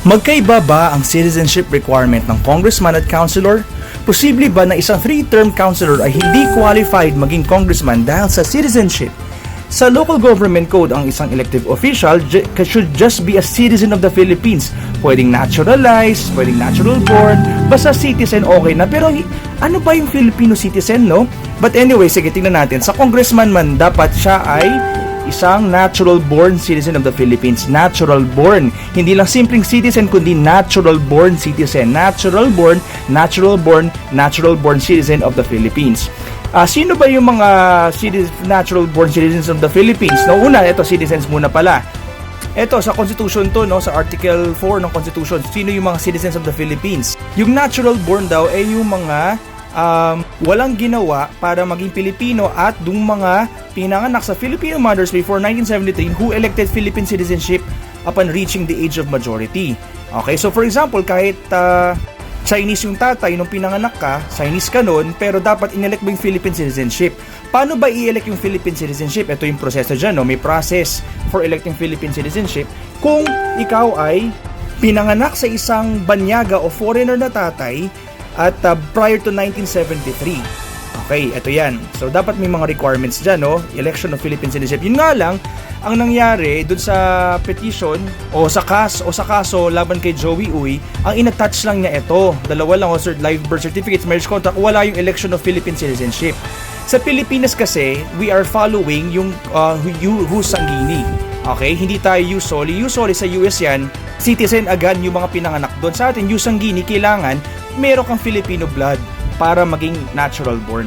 Magkaiba ba ang citizenship requirement ng congressman at councilor? Posible ba na isang three-term councilor ay hindi qualified maging congressman dahil sa citizenship? Sa local government code, ang isang elective official should just be a citizen of the Philippines. Pwedeng naturalized, pwedeng natural born, basta citizen okay na. Pero ano ba yung Filipino citizen, no? But anyway, sige, tingnan natin. Sa congressman man, dapat siya ay isang natural born citizen of the Philippines. Natural born. Hindi lang simpleng citizen, kundi natural born citizen. Natural born, natural born, natural born citizen of the Philippines. Ah, sino ba yung mga citi- natural born citizens of the Philippines? No, una, ito citizens muna pala. Ito sa Constitution to no sa Article 4 ng Constitution. Sino yung mga citizens of the Philippines? Yung natural born daw ay yung mga um, walang ginawa para maging Pilipino at yung mga pinanganak sa Filipino mothers before 1973 who elected Philippine citizenship upon reaching the age of majority. Okay, so for example, kahit uh, Chinese yung tatay nung pinanganak ka, Chinese ka nun, pero dapat inelect mo yung Philippine citizenship. Paano ba i-elect yung Philippine citizenship? Ito yung proseso dyan, no? may process for electing Philippine citizenship. Kung ikaw ay pinanganak sa isang banyaga o foreigner na tatay at uh, prior to 1973. Okay, ito yan. So, dapat may mga requirements dyan, no? Election of Philippine citizenship. Yun nga lang, ang nangyari dun sa petition o sa kas o sa kaso laban kay Joey Uy, ang inattach lang niya ito. Dalawa lang o cert live birth certificates, marriage contract, wala yung election of Philippine citizenship. Sa Pilipinas kasi, we are following yung uh, hu- who's sanggini. Okay? Hindi tayo usually. Usually sa US yan, citizen agad yung mga pinanganak doon. Sa atin, yung sanggini, kailangan meron kang Filipino blood para maging natural born.